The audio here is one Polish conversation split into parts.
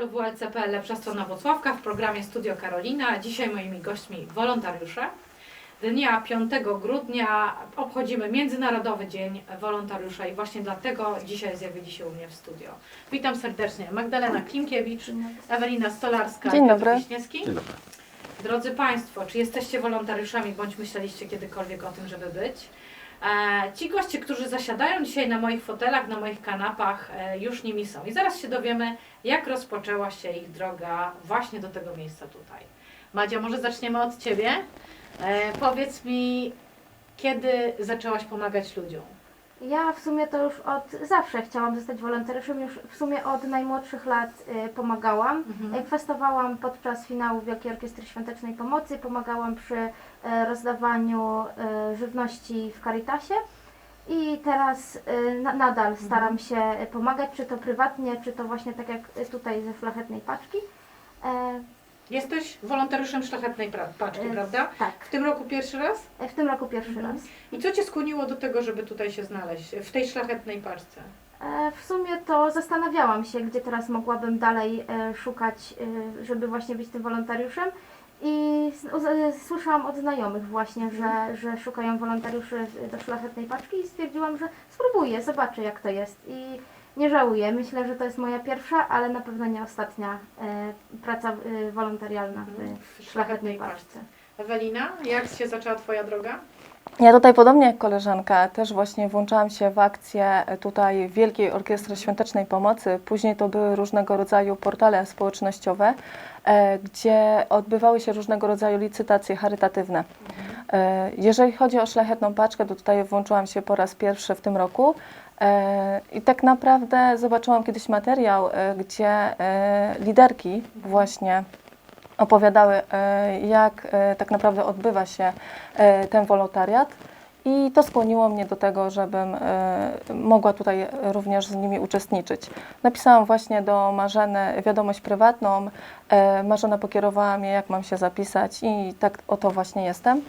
portalu WLC.pl Lepsza Strona Włocławka w programie Studio Karolina. Dzisiaj moimi gośćmi wolontariusze. Dnia 5 grudnia obchodzimy Międzynarodowy Dzień Wolontariusza i właśnie dlatego dzisiaj zjawili się u mnie w studio. Witam serdecznie Magdalena Klimkiewicz, Ewelina Stolarska Dzień i Piotr dobry. Wiśniewski. Dzień dobry. Drodzy Państwo, czy jesteście wolontariuszami, bądź myśleliście kiedykolwiek o tym, żeby być? E, ci goście, którzy zasiadają dzisiaj na moich fotelach, na moich kanapach, e, już nimi są. I zaraz się dowiemy, jak rozpoczęła się ich droga właśnie do tego miejsca tutaj. Madzia, może zaczniemy od Ciebie. E, powiedz mi, kiedy zaczęłaś pomagać ludziom? Ja w sumie to już od zawsze chciałam zostać wolontariuszem, już w sumie od najmłodszych lat y, pomagałam. Mhm. Y, Kwestowałam podczas finału Wielkiej Orkiestry Świątecznej Pomocy, pomagałam przy y, rozdawaniu y, żywności w Caritasie i teraz y, na, nadal staram się y, pomagać, czy to prywatnie, czy to właśnie tak jak y, tutaj ze Szlachetnej Paczki. E, Jesteś wolontariuszem Szlachetnej pra- Paczki, E, prawda? tak, W tym roku pierwszy raz? w tym roku pierwszy Mhm. raz. I co Cię skłoniło do tego, żeby tutaj się znaleźć, w tej Szlachetnej Paczce? E, W sumie to zastanawiałam się, gdzie teraz mogłabym dalej e, szukać, e, żeby właśnie być tym wolontariuszem. I s- e, słyszałam od znajomych właśnie, że, że szukają wolontariuszy do szlachetnej paczki i stwierdziłam, że spróbuję, zobaczę jak to jest. I nie żałuję. Myślę, że to jest moja pierwsza, ale na pewno nie ostatnia e, praca e, wolontarialna w szlachetnej paczce. Ewelina, jak się zaczęła Twoja droga? Ja tutaj podobnie jak koleżanka też właśnie włączałam się w akcję tutaj Wielkiej Orkiestry Świątecznej Pomocy. Później to były różnego rodzaju portale społecznościowe, e, gdzie odbywały się różnego rodzaju licytacje charytatywne. E, jeżeli chodzi o Szlachetną Paczkę, to tutaj włączyłam się po raz pierwszy w tym roku. E, I tak naprawdę zobaczyłam kiedyś materiał, e, gdzie e, liderki właśnie opowiadały, jak tak naprawdę odbywa się ten wolontariat. I to skłoniło mnie do tego, żebym mogła tutaj również z nimi uczestniczyć. Napisałam właśnie do Marzeny wiadomość prywatną. Marzena pokierowała mnie, jak mam się zapisać, i tak oto właśnie jestem.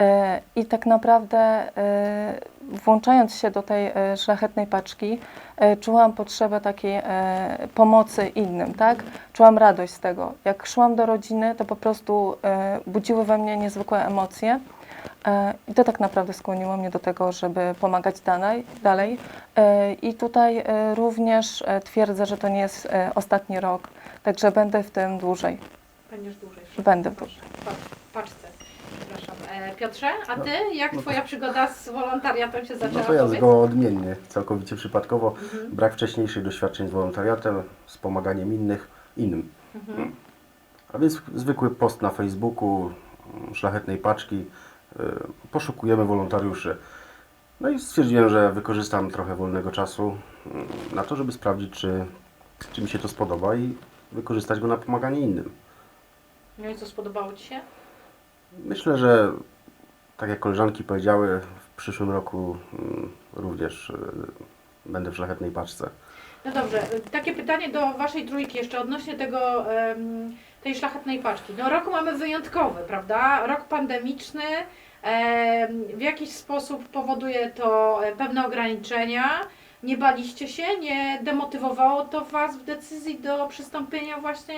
E, I tak naprawdę, e, włączając się do tej e, szlachetnej paczki, czułam potrzebę takiej pomocy innym, tak? Czułam radość z tego. Jak szłam do rodziny, to po prostu budziły we mnie niezwykłe emocje. I to tak naprawdę skłoniło mnie do tego, żeby pomagać dalej. dalej. I tutaj również twierdzę, że to nie jest ostatni rok, także będę w tym dłużej. Będziesz dłużej. Będę. Proszę, w paczce. Przepraszam. E, Piotrze, a Ty, jak Twoja przygoda z wolontariatem się zaczęła? No to ja Powiedz. go odmiennie, całkowicie przypadkowo. Mhm. Brak wcześniejszych doświadczeń z wolontariatem, z pomaganiem innych, innym. Mhm. A więc zwykły post na Facebooku, mm, szlachetnej paczki, y, poszukujemy wolontariuszy. No i stwierdziłem, że wykorzystam trochę wolnego czasu mm, na to, żeby sprawdzić, czy, czy mi się to spodoba i wykorzystać go na pomaganie innym. No i co, spodobało Ci się? Myślę, że tak jak koleżanki powiedziały, w przyszłym roku mm, również y, będę w szlachetnej paczce. No dobrze, y, takie pytanie do Waszej trójki jeszcze odnośnie tego, tej szlachetnej paczki. No rok mamy wyjątkowy, prawda? Rok pandemiczny. em, W jakiś sposób powoduje to e, pewne ograniczenia. Nie baliście się? Nie demotywowało to Was w decyzji do przystąpienia właśnie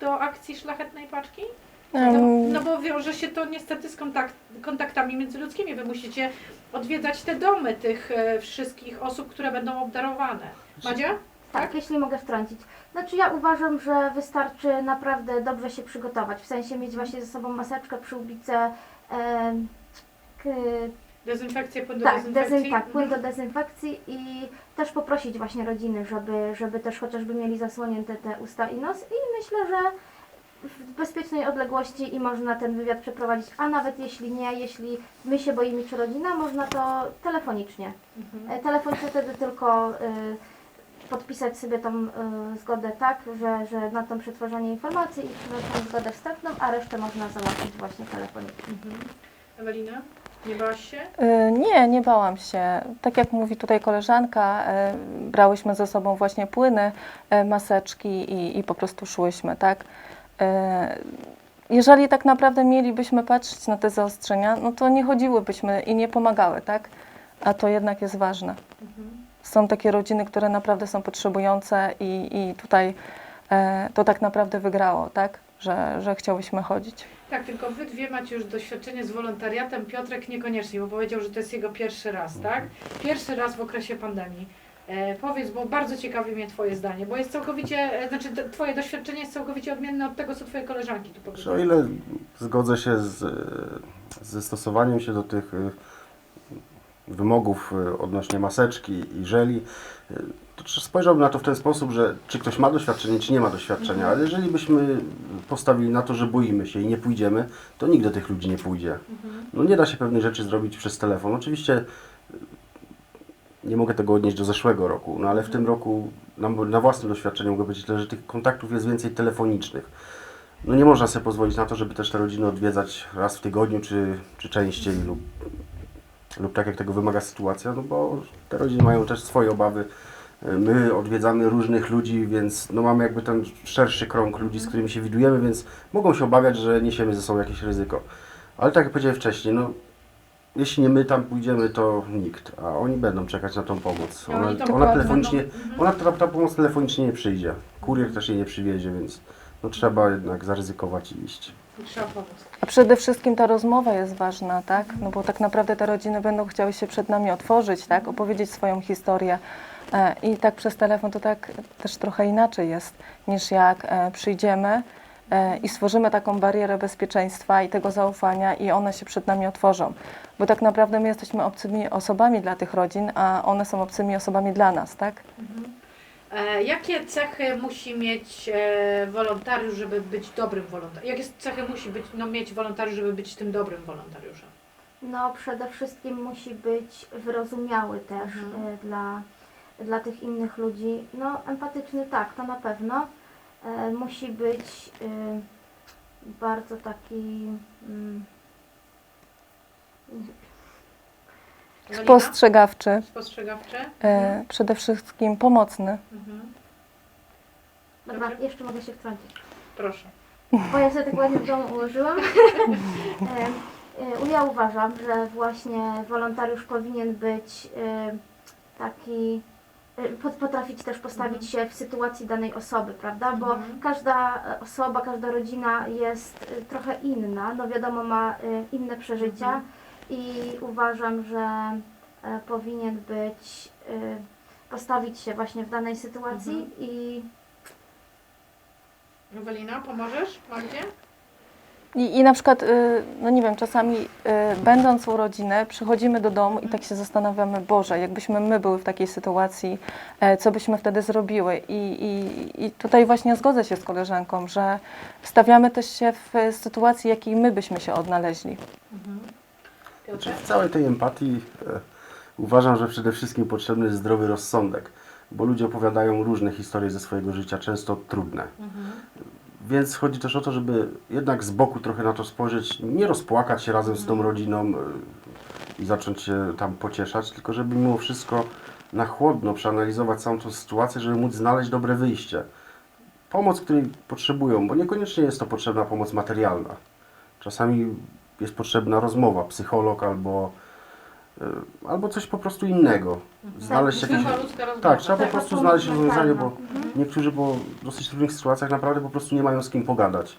do akcji szlachetnej paczki? No, Em, no bo wiąże się to niestety z kontakt, kontaktami międzyludzkimi. Wy musicie odwiedzać te domy tych e, wszystkich osób, które będą obdarowane. Madzia? Tak, jeśli mogę wtrącić. Znaczy ja uważam, że wystarczy naprawdę dobrze się przygotować, w sensie mieć właśnie ze sobą maseczkę, przyłbicę, em, k- Dezynfekcja, płyn do tak, dezynfekcji? dezyn, tak, płyn do Mhm. dezynfekcji i też poprosić właśnie rodziny, żeby, żeby też chociażby mieli zasłonięte te usta i nos i myślę, że w bezpiecznej odległości i można ten wywiad przeprowadzić, a nawet jeśli nie, jeśli my się boimy czy rodzina, można to telefonicznie. Mhm. E, Telefonicznie wtedy tylko y, podpisać sobie tą y, zgodę tak, że, że na to przetwarzanie informacji i tą zgodę wstępną, a resztę można załatwić właśnie telefonicznie. Mhm. Ewelina? Nie bałaś się? Nie, nie bałam się. Tak jak mówi tutaj koleżanka, brałyśmy ze sobą właśnie płyny, maseczki i, i po prostu szłyśmy, tak? Y, Jeżeli tak naprawdę mielibyśmy patrzeć na te zaostrzenia, no to nie chodziłybyśmy i nie pomagały, tak? A to jednak jest ważne. Mhm. Są takie rodziny, które naprawdę są potrzebujące i, i tutaj e, to tak naprawdę wygrało, tak? Że, że chciałyśmy chodzić. Tak, tylko wy dwie macie już doświadczenie z wolontariatem, Piotrek niekoniecznie, bo powiedział, że to jest jego pierwszy raz, tak? Pierwszy raz w okresie pandemii. E, powiedz, bo bardzo ciekawi mnie Twoje zdanie, bo jest całkowicie, e, znaczy d- Twoje doświadczenie jest całkowicie odmienne od tego, co Twoje koleżanki tu Że o powiedziały. ile zgodzę się z, e, ze stosowaniem się do tych e, wymogów e, odnośnie maseczki i żeli, e, to też spojrzałbym na to w ten sposób, że czy ktoś ma doświadczenie, czy nie ma doświadczenia, ale jeżeli byśmy postawili na to, że boimy się i nie pójdziemy, to nikt do tych ludzi nie pójdzie. No nie da się pewnych rzeczy zrobić przez telefon. Oczywiście nie mogę tego odnieść do zeszłego roku, no ale w tym roku na, na własnym doświadczeniu mogę powiedzieć tyle, że tych kontaktów jest więcej telefonicznych. No nie można sobie pozwolić na to, żeby też te rodziny odwiedzać raz w tygodniu, czy, czy częściej lub, lub tak jak tego wymaga sytuacja, no bo te rodziny mają też swoje obawy. My odwiedzamy różnych ludzi, więc no mamy jakby ten szerszy krąg ludzi, z którymi się widujemy, więc mogą się obawiać, że niesiemy ze sobą jakieś ryzyko. Ale tak jak powiedziałem wcześniej, no jeśli nie my tam pójdziemy, to nikt, a oni będą czekać na tą pomoc. Oni Ona, ona pomoc telefonicznie, Mhm. ona ta, ta pomoc telefonicznie nie przyjdzie. Kurier też jej nie przywiezie, więc no trzeba jednak zaryzykować i iść. I Trzeba pomóc. A przede wszystkim ta rozmowa jest ważna, tak? No bo tak naprawdę te rodziny będą chciały się przed nami otworzyć, tak? Opowiedzieć swoją historię. E, I tak przez telefon to tak też trochę inaczej jest, niż jak e, przyjdziemy i stworzymy taką barierę bezpieczeństwa i tego zaufania i one się przed nami otworzą. Bo tak naprawdę my jesteśmy obcymi osobami dla tych rodzin, a one są obcymi osobami dla nas, tak? E, jakie cechy musi mieć e, wolontariusz, żeby być dobrym wolontariuszem? Jakie cechy musi być, no, mieć wolontariusz, żeby być tym dobrym wolontariuszem? No przede wszystkim musi być wyrozumiały też Mhm. y, dla, dla tych innych ludzi. No empatyczny tak, to na pewno. E, musi być y, bardzo taki mm? Spostrzegawczy, Spostrzegawczy? e, przede wszystkim pomocny. Mhm. Dobra, Dobrze. jeszcze mogę się wtrącić. Proszę. Bo ja sobie tak ładnie w domu ułożyłam. E, e, Ja uważam, że właśnie wolontariusz powinien być e, taki, potrafić też postawić się w sytuacji danej osoby, prawda? Bo Mhm. każda osoba, każda rodzina jest e, trochę inna, no wiadomo, ma e, inne przeżycia Mhm. i uważam, że e, powinien być, e, postawić się właśnie w danej sytuacji Mhm. i Ewelina, pomożesz Magdzie? I, I na przykład, y, no nie wiem, czasami y, będąc u rodziny, przychodzimy do domu i tak się zastanawiamy, Boże, jakbyśmy my były w takiej sytuacji, e, co byśmy wtedy zrobiły. I, i, I tutaj właśnie zgodzę się z koleżanką, że stawiamy też się w sytuacji, jakiej my byśmy się odnaleźli. Mhm. Znaczy, w całej tej empatii e, uważam, że przede wszystkim potrzebny jest zdrowy rozsądek, bo ludzie opowiadają różne historie ze swojego życia, często trudne. Mhm. Więc chodzi też o to, żeby jednak z boku trochę na to spojrzeć, nie rozpłakać się razem z tą rodziną e, i zacząć się tam pocieszać, tylko żeby mimo wszystko na chłodno przeanalizować całą tą sytuację, żeby móc znaleźć dobre wyjście. Pomoc, której potrzebują, bo niekoniecznie jest to potrzebna pomoc materialna. Czasami jest potrzebna rozmowa, psycholog albo, albo coś po prostu innego. Znaleźć Tak, jakieś... ludzka rozmowa. Tak, trzeba po Taka prostu znaleźć rozwiązanie, bo mentalna. niektórzy po dosyć trudnych sytuacjach naprawdę po prostu nie mają z kim pogadać.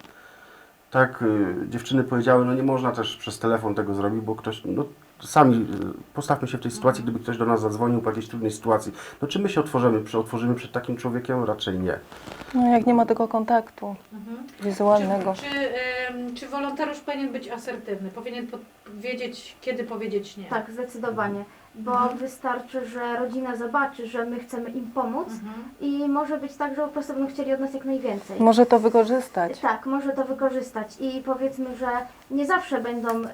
Tak, y, dziewczyny powiedziały, no nie można też przez telefon tego zrobić, bo ktoś, no sami y, postawmy się w tej sytuacji, gdyby ktoś do nas zadzwonił po jakiejś trudnej sytuacji. No czy my się otworzymy, przy, otworzymy przed takim człowiekiem? Raczej nie. No jak nie ma tego kontaktu Mhm. wizualnego. Czy, czy, ym, czy wolontariusz powinien być asertywny? Powinien po- wiedzieć, kiedy powiedzieć nie? Tak, zdecydowanie. Bo Mhm. wystarczy, że rodzina zobaczy, że my chcemy im pomóc Mhm. i może być tak, że po prostu będą chcieli od nas jak najwięcej. Może to wykorzystać. Tak, może to wykorzystać i powiedzmy, że nie zawsze będą, y,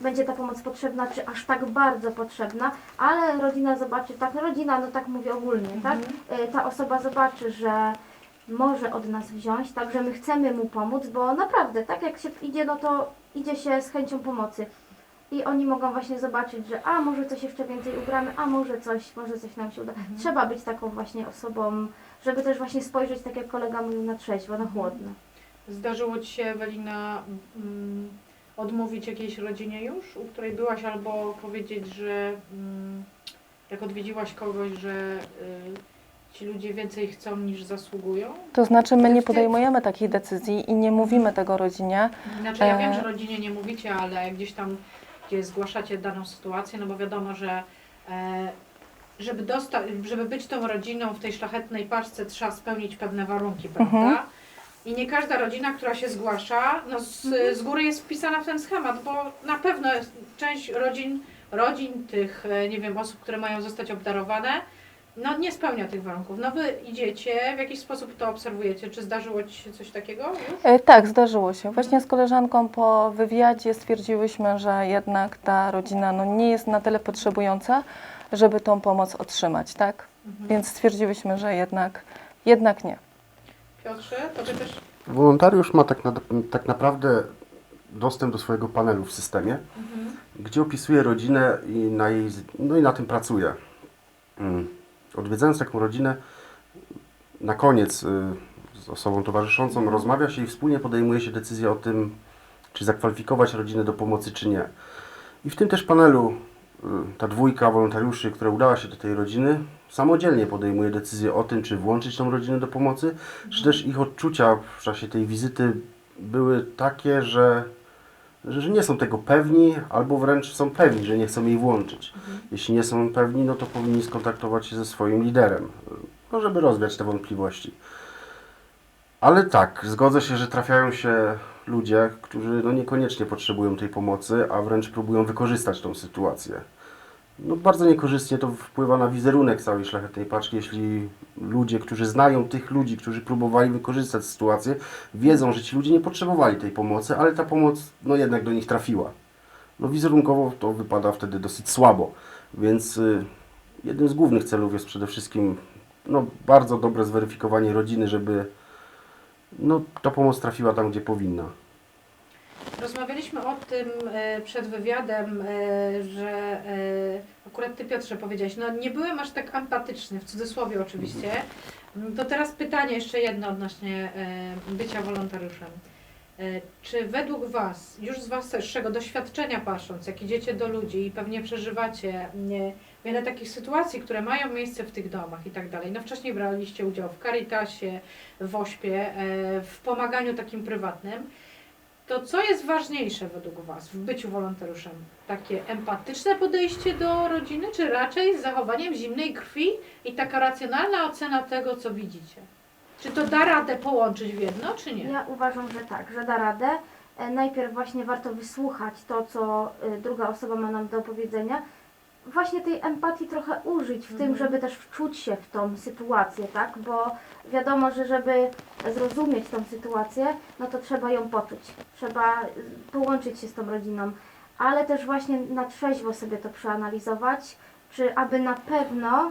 będzie ta pomoc potrzebna, czy aż tak bardzo potrzebna, ale rodzina zobaczy, tak, rodzina, no tak mówię ogólnie, tak, y, ta osoba zobaczy, że może od nas wziąć, także my chcemy mu pomóc, bo naprawdę, tak jak się idzie, no to idzie się z chęcią pomocy. I oni mogą właśnie zobaczyć, że a może coś jeszcze więcej ugramy, a może coś, może coś nam się uda. Trzeba być taką właśnie osobą, żeby też właśnie spojrzeć, tak jak kolega mówił, na trzeźwo, na chłodno. Zdarzyło Ci się, Ewelina, mm, odmówić jakiejś rodzinie już, u której byłaś, albo powiedzieć, że mm, jak odwiedziłaś kogoś, że y, ci ludzie więcej chcą niż zasługują? To znaczy, my nie podejmujemy takich decyzji i nie mówimy tego rodzinie. Znaczy ja wiem, E. że rodzinie nie mówicie, ale gdzieś tam, gdzie zgłaszacie daną sytuację, no bo wiadomo, że e, żeby, dosta- żeby być tą rodziną w tej szlachetnej paczce trzeba spełnić pewne warunki, prawda? Mhm. I nie każda rodzina, która się zgłasza, no z, z góry jest wpisana w ten schemat, bo na pewno część rodzin, rodzin tych, e, nie wiem, osób, które mają zostać obdarowane, no nie spełnia tych warunków. No wy idziecie, w jakiś sposób to obserwujecie. Czy zdarzyło Ci się coś takiego już? E, Tak, zdarzyło się. Właśnie z koleżanką po wywiadzie stwierdziłyśmy, że jednak ta rodzina no, nie jest na tyle potrzebująca, żeby tą pomoc otrzymać, tak? Mhm. Więc stwierdziłyśmy, że jednak, jednak nie. Piotrze, tobie też Wolontariusz ma tak, na, tak naprawdę dostęp do swojego panelu w systemie, Mhm. gdzie opisuje rodzinę i na, jej, no i na tym pracuje. Mm. Odwiedzając taką rodzinę, na koniec y, z osobą towarzyszącą rozmawia się i wspólnie podejmuje się decyzja o tym, czy zakwalifikować rodzinę do pomocy, czy nie. I w tym też panelu ta dwójka wolontariuszy, która udała się do tej rodziny, samodzielnie podejmuje decyzję o tym, czy włączyć tą rodzinę do pomocy, czy też ich odczucia w czasie tej wizyty były takie, że, że nie są tego pewni, albo wręcz są pewni, że nie chcą jej włączyć. Jeśli nie są pewni, no to powinni skontaktować się ze swoim liderem, no żeby rozwiać te wątpliwości. Ale tak, zgodzę się, że trafiają się ludzie, którzy no niekoniecznie potrzebują tej pomocy, a wręcz próbują wykorzystać tą sytuację. No bardzo niekorzystnie to wpływa na wizerunek całej szlachetnej paczki, jeśli ludzie, którzy znają tych ludzi, którzy próbowali wykorzystać sytuację, wiedzą, że ci ludzie nie potrzebowali tej pomocy, ale ta pomoc no jednak do nich trafiła. No wizerunkowo to wypada wtedy dosyć słabo, więc y, jednym z głównych celów jest przede wszystkim no, bardzo dobre zweryfikowanie rodziny, żeby no, ta pomoc trafiła tam, gdzie powinna. Rozmawialiśmy o tym e, przed wywiadem, e, że e, akurat Ty Piotrze powiedziałeś, no nie byłem aż tak empatyczny, w cudzysłowie oczywiście. Mm, To teraz pytanie jeszcze jedno odnośnie bycia wolontariuszem. E, Czy według Was, już z Waszego doświadczenia patrząc, jak idziecie do ludzi i pewnie przeżywacie nie, wiele takich sytuacji, które mają miejsce w tych domach i tak dalej. No wcześniej braliście udział w Caritasie, w Ośpie, e, w pomaganiu takim prywatnym. To co jest ważniejsze według Was w byciu wolontariuszem? Takie empatyczne podejście do rodziny, czy raczej z zachowaniem zimnej krwi i taka racjonalna ocena tego, co widzicie? Czy to da radę połączyć w jedno, czy nie? Ja uważam, że tak, że da radę. E, Najpierw właśnie warto wysłuchać to, co e, druga osoba ma nam do powiedzenia. Właśnie tej empatii trochę użyć w tym, Mhm. żeby też wczuć się w tą sytuację, tak? Bo wiadomo, że żeby zrozumieć tą sytuację, no to trzeba ją poczuć. Trzeba e, połączyć się z tą rodziną, ale też właśnie na trzeźwo sobie to przeanalizować, czy aby na pewno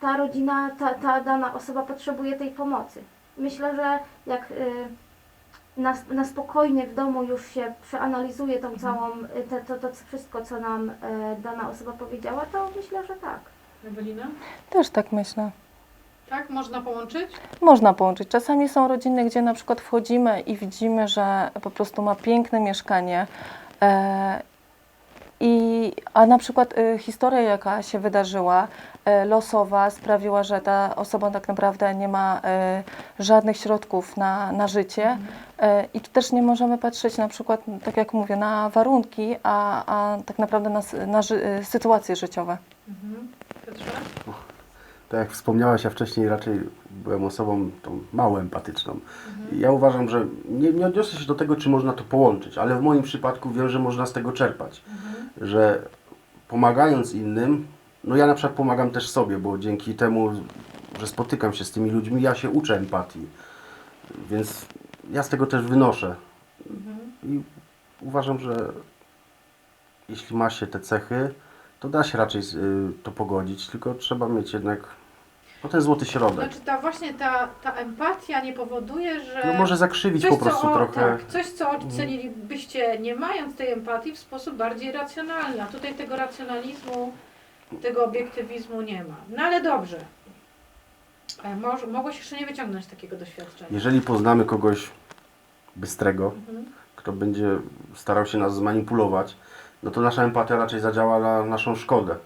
ta rodzina, ta, ta dana osoba potrzebuje tej pomocy. Myślę, że jak y, na, na spokojnie w domu już się przeanalizuje tą całą, y, te, to, to wszystko, co nam y, dana osoba powiedziała, to myślę, że tak. Ewelina? Też tak myślę. Tak? Można połączyć? Można połączyć. Czasami są rodziny, gdzie na przykład wchodzimy i widzimy, że po prostu ma piękne mieszkanie. I, a na przykład e, historia, jaka się wydarzyła, e, losowa, sprawiła, że ta osoba tak naprawdę nie ma e, żadnych środków na, na życie. E, I tu też nie możemy patrzeć na przykład, tak jak mówię, na warunki, a, a tak naprawdę na, na ży, e, sytuacje życiowe. Mhm. Piotrze? Tak jak wspomniałaś, ja wcześniej raczej byłem osobą tą mało empatyczną. Mhm. Ja uważam, że nie, nie odniosę się do tego, czy można to połączyć, ale w moim przypadku wiem, że można z tego czerpać. Mhm. Że pomagając innym, no ja na przykład pomagam też sobie, bo dzięki temu, że spotykam się z tymi ludźmi, ja się uczę empatii. Więc ja z tego też wynoszę. Mhm. I uważam, że jeśli ma się te cechy, to da się raczej y, to pogodzić, tylko trzeba mieć jednak no, ten złoty środek. Znaczy ta właśnie ta, ta empatia nie powoduje, że... No może zakrzywić po prostu co, o, trochę. Tak, coś, co ocenilibyście, nie mając tej empatii, w sposób bardziej racjonalny. A tutaj tego racjonalizmu, tego obiektywizmu nie ma. No ale dobrze. E, Moż, mogłeś jeszcze nie wyciągnąć takiego doświadczenia. Jeżeli poznamy kogoś bystrego, Mhm. kto będzie starał się nas zmanipulować, no to nasza empatia raczej zadziała na naszą szkodę.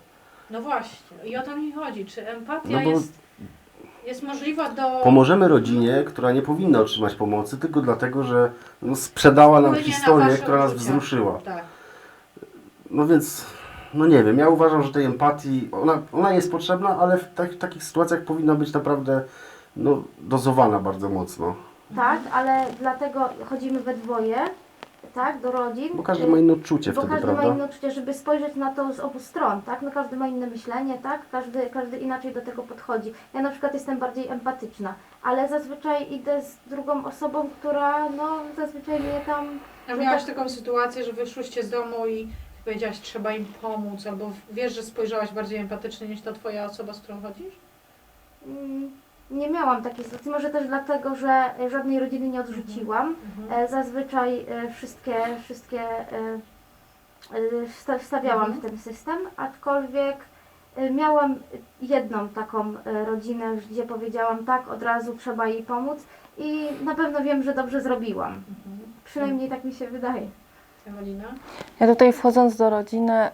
No właśnie. I o to mi chodzi. Czy empatia No bo jest Jest możliwa do... Pomożemy rodzinie, która nie powinna otrzymać pomocy, tylko dlatego, że no, sprzedała nam wpłynie na historię, wasze która nas uczucia. wzruszyła. Tak. No więc, no nie wiem, ja uważam, że tej empatii, ona, ona jest potrzebna, ale w, tak, w takich sytuacjach powinna być naprawdę no, dozowana bardzo mocno. Tak, ale dlatego chodzimy we dwoje, tak, do rodzin. Bo każdy ma inne odczucie Bo wtedy, każdy ma prawda? inne uczucie, żeby spojrzeć na to z obu stron, tak? No każdy ma inne myślenie, tak? Każdy, każdy inaczej do tego podchodzi. Ja na przykład jestem bardziej empatyczna, ale zazwyczaj idę z drugą osobą, która no zazwyczaj mnie tam... A miałaś taką sytuację, że wyszłyście z domu i powiedziałaś, trzeba im pomóc, albo wiesz, że spojrzałaś bardziej empatycznie niż ta twoja osoba, z którą chodzisz? Mm, Nie miałam takiej sytuacji, może też dlatego, że żadnej rodziny nie odrzuciłam. E, Zazwyczaj e, wszystkie, wszystkie e, e, wsta- wstawiałam Mhm. w ten system, aczkolwiek e, miałam jedną taką e, rodzinę, gdzie powiedziałam tak, od razu trzeba jej pomóc i na pewno wiem, że dobrze zrobiłam. Mhm. Przynajmniej tak mi się wydaje. Ewelina? Ja tutaj wchodząc do rodziny,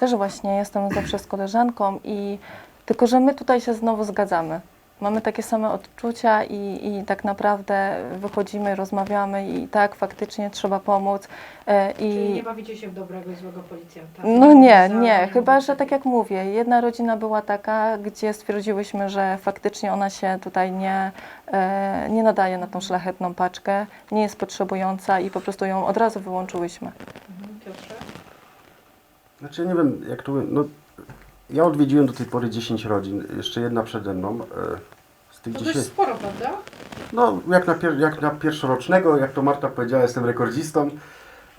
też właśnie jestem zawsze z koleżanką i tylko, że my tutaj się znowu zgadzamy. Mamy takie same odczucia i, i tak naprawdę wychodzimy, rozmawiamy i tak faktycznie trzeba pomóc. y, Czyli I nie bawicie się w dobrego i złego policjanta? no nie, Za- nie, chyba, że tak jak mówię, jedna rodzina była taka, gdzie stwierdziłyśmy, że faktycznie ona się tutaj nie, e, nie nadaje na tą szlachetną paczkę, nie jest potrzebująca i po prostu ją od razu wyłączyłyśmy. Mhm. Piotrze? Znaczy, nie wiem, jak tu. No, ja odwiedziłem do tej pory 10 rodzin, jeszcze jedna przede mną. e, Z tych To 10. dość sporo, prawda? No, jak na, pier, jak na pierwszorocznego, jak to Marta powiedziała, jestem rekordzistą.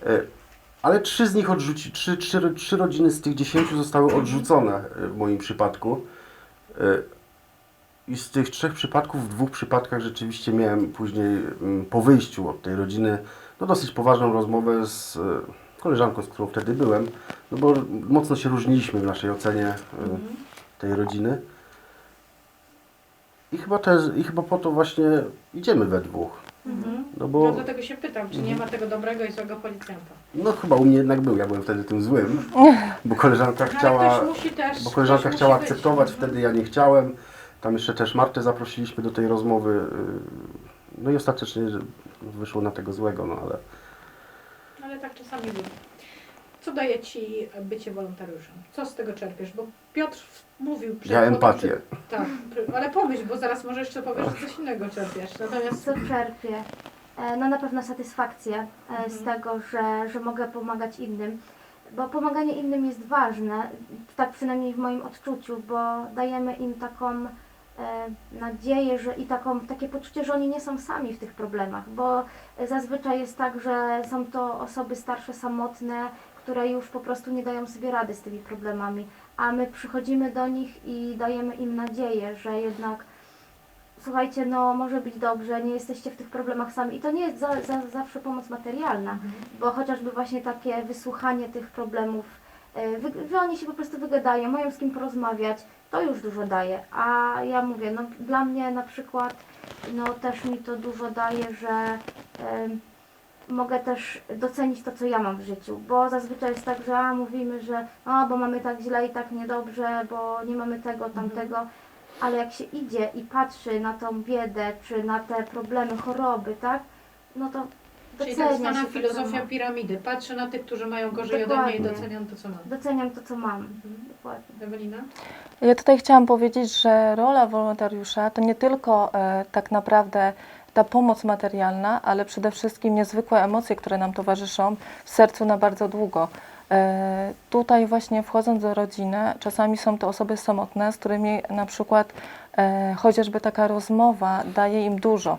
E, Ale trzy z nich odrzuci, trzy, trzy, trzy rodziny z tych dziesięciu zostały odrzucone e, w moim przypadku. I z tych trzech przypadków, w dwóch przypadkach rzeczywiście miałem później mm, po wyjściu od tej rodziny no dosyć poważną rozmowę z koleżanką, z którą wtedy byłem, no bo mocno się różniliśmy w naszej ocenie e, Mhm. tej rodziny. I chyba, też, I chyba po to właśnie idziemy we dwóch. Mhm. No No bo dlatego się pytam, czy nie ma tego dobrego i złego policjanta? no chyba u mnie jednak był, ja byłem wtedy tym złym, bo koleżanka No, chciała, też... bo koleżanka chciała musi być. akceptować, Mhm. wtedy ja nie chciałem. Tam jeszcze też Martę zaprosiliśmy do tej rozmowy. yy, No i ostatecznie wyszło na tego złego, no ale Ale tak czasami bywa. Co daje Ci bycie wolontariuszem? Co z tego czerpiesz? Bo Piotr mówił... przed- ja empatię. Tak, ale pomyśl, bo zaraz może jeszcze powiesz, że coś innego czerpiesz. Natomiast Co czerpię? E, No na pewno satysfakcję e, z Mhm. tego, że, że mogę pomagać innym. Bo pomaganie innym jest ważne, tak przynajmniej w moim odczuciu, bo dajemy im taką nadzieję, że i taką, takie poczucie, że oni nie są sami w tych problemach, bo zazwyczaj jest tak, że są to osoby starsze, samotne, które już po prostu nie dają sobie rady z tymi problemami, a my przychodzimy do nich i dajemy im nadzieję, że jednak słuchajcie, no może być dobrze, nie jesteście w tych problemach sami. I to nie jest za, za, zawsze pomoc materialna, bo chociażby właśnie takie wysłuchanie tych problemów, e, wy, że oni się po prostu wygadają, mają z kim porozmawiać, to już dużo daje. A ja mówię, no dla mnie na przykład, no też mi to dużo daje, że em, mogę też docenić to, co ja mam w życiu, bo zazwyczaj jest tak, że a, mówimy, że a, bo mamy tak źle i tak niedobrze, bo nie mamy tego, tamtego, ale jak się idzie i patrzy na tą biedę, czy na te problemy, choroby, tak, no to Czyli docenia tak zwana się to, co filozofia mam. piramidy. Patrzę na tych, którzy mają gorzej ode mnie i Dokładnie. doceniam to, co mam. Doceniam to, co mam. Mhm. Dokładnie. Ewelina? Ja tutaj chciałam powiedzieć, że rola wolontariusza to nie tylko e, tak naprawdę ta pomoc materialna, ale przede wszystkim niezwykłe emocje, które nam towarzyszą w sercu na bardzo długo. E, tutaj właśnie wchodząc do rodziny, czasami są to osoby samotne, z którymi na przykład e, chociażby taka rozmowa daje im dużo.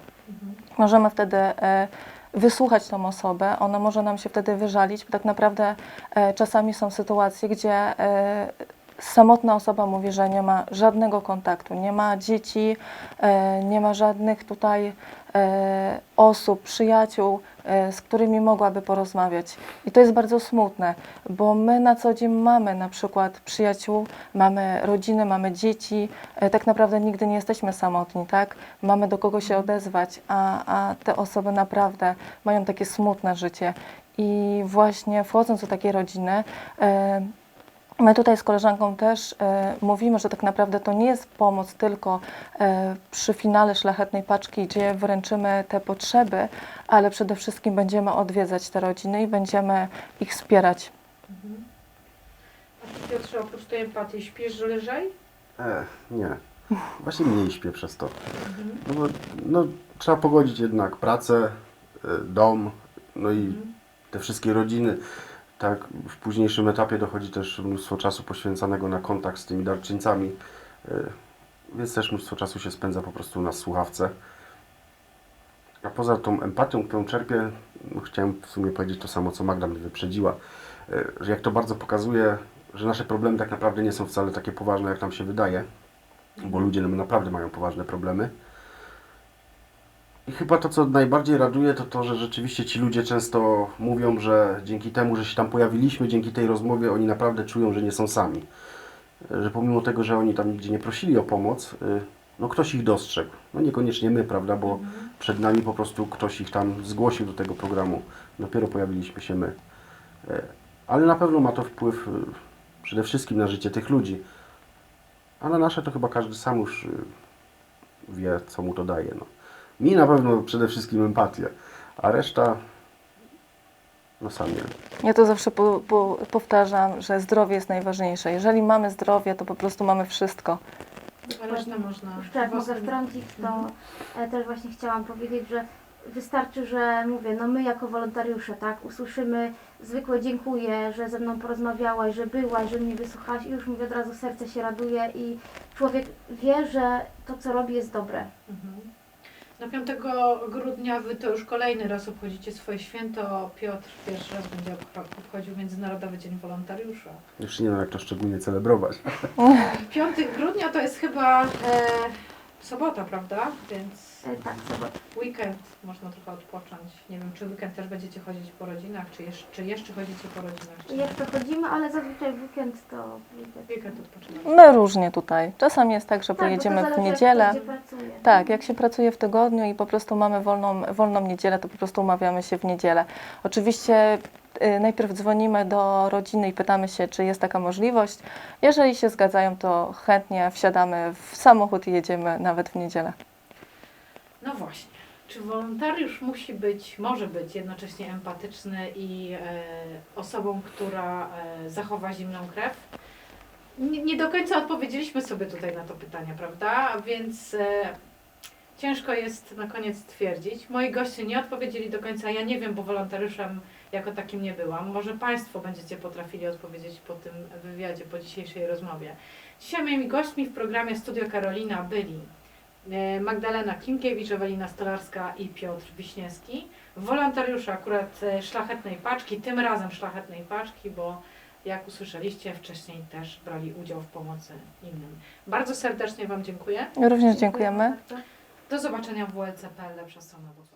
Możemy wtedy e, wysłuchać tą osobę, ona może nam się wtedy wyżalić, bo tak naprawdę e, czasami są sytuacje, gdzie e, samotna osoba mówi, że nie ma żadnego kontaktu, nie ma dzieci, e, nie ma żadnych tutaj e, osób, przyjaciół, z którymi mogłaby porozmawiać. I to jest bardzo smutne, bo my na co dzień mamy na przykład przyjaciół, mamy rodziny, mamy dzieci, e, tak naprawdę nigdy nie jesteśmy samotni, tak? Mamy do kogo się odezwać, a, a te osoby naprawdę mają takie smutne życie. I właśnie wchodząc do takiej rodziny, e, My tutaj z koleżanką też e, mówimy, że tak naprawdę to nie jest pomoc tylko e, przy finale szlachetnej paczki, gdzie wręczymy te potrzeby, ale przede wszystkim będziemy odwiedzać te rodziny i będziemy ich wspierać. A ty Piotrze, oprócz tej empatii śpisz lżej? E, nie. Właśnie mniej śpię przez to. No bo no, trzeba pogodzić jednak pracę, e, dom, no i te wszystkie rodziny. Tak, w późniejszym etapie dochodzi też mnóstwo czasu poświęcanego na kontakt z tymi darczyńcami, e, więc też mnóstwo czasu się spędza po prostu na słuchawce. A poza tą empatią, którą czerpię, no, chciałem w sumie powiedzieć to samo, co Magda mnie wyprzedziła, e, że jak to bardzo pokazuje, że nasze problemy tak naprawdę nie są wcale takie poważne, jak nam się wydaje, bo ludzie naprawdę mają poważne problemy. I chyba to, co najbardziej raduje, to to, że rzeczywiście ci ludzie często mówią, że dzięki temu, że się tam pojawiliśmy, dzięki tej rozmowie, oni naprawdę czują, że nie są sami. Że pomimo tego, że oni tam nigdzie nie prosili o pomoc, y, no ktoś ich dostrzegł. No niekoniecznie my, prawda, bo przed nami po prostu ktoś ich tam zgłosił do tego programu. Dopiero pojawiliśmy się my. Y, Ale na pewno ma to wpływ y, przede wszystkim na życie tych ludzi. A na nasze to chyba każdy sam już wie, co mu to daje. No. Mi na pewno przede wszystkim empatię, a reszta, no sam nie wiem. Ja to zawsze po, po, powtarzam, że zdrowie jest najważniejsze. Jeżeli mamy zdrowie, to po prostu mamy wszystko. Można... Jeszcze jak mogę wtrącić, to Mhm. e, też właśnie chciałam powiedzieć, że wystarczy, że mówię, no my jako wolontariusze, tak, usłyszymy zwykłe dziękuję, że ze mną porozmawiałaś, że byłaś, że mnie wysłuchałaś i już mówię, od razu serce się raduje i człowiek wie, że to co robi jest dobre. Mhm. No 5 grudnia Wy to już kolejny raz obchodzicie swoje święto. Piotr pierwszy raz będzie obcho- obchodził Międzynarodowy Dzień Wolontariusza. Już nie wiem, jak to szczególnie celebrować. 5 grudnia to jest chyba e, sobota, prawda? Więc E, tak, sobota. weekend można trochę odpocząć. Nie wiem, czy weekend też będziecie chodzić po rodzinach, czy, jeszcze, czy jeszcze chodzicie po rodzinach, czy nie? jeszcze chodzimy, ale zazwyczaj w weekend to weekend. Weekend odpoczywacie. My różnie tutaj. Czasami jest tak, że Tak, bo to pojedziemy w jak niedzielę. Tak, jak się pracuje w tygodniu i po prostu mamy wolną, wolną niedzielę, to po prostu umawiamy się w niedzielę. Oczywiście najpierw dzwonimy do rodziny i pytamy się, czy jest taka możliwość. Jeżeli się zgadzają, to chętnie wsiadamy w samochód i jedziemy nawet w niedzielę. No właśnie. Czy wolontariusz musi być, może być jednocześnie empatyczny i e, osobą, która e, zachowa zimną krew? Nie, nie do końca odpowiedzieliśmy sobie tutaj na to pytanie, prawda? Więc e, ciężko jest na koniec stwierdzić. Moi goście nie odpowiedzieli do końca. Ja nie wiem, bo wolontariuszem jako takim nie byłam. Może Państwo będziecie potrafili odpowiedzieć po tym wywiadzie, po dzisiejszej rozmowie. Dzisiaj moimi gośćmi w programie Studio Karolina byli E, Magdalena Klimkiewicz, Ewelina Stolarska i Piotr Wiśniewski. Wolontariusze akurat e, Szlachetnej Paczki, tym razem Szlachetnej Paczki, bo jak usłyszeliście wcześniej też brali udział w pomocy innym. Bardzo serdecznie Wam dziękuję. Również dziękujemy. bardzo. Do zobaczenia w WLCPL Lepsza Strona Wrocław.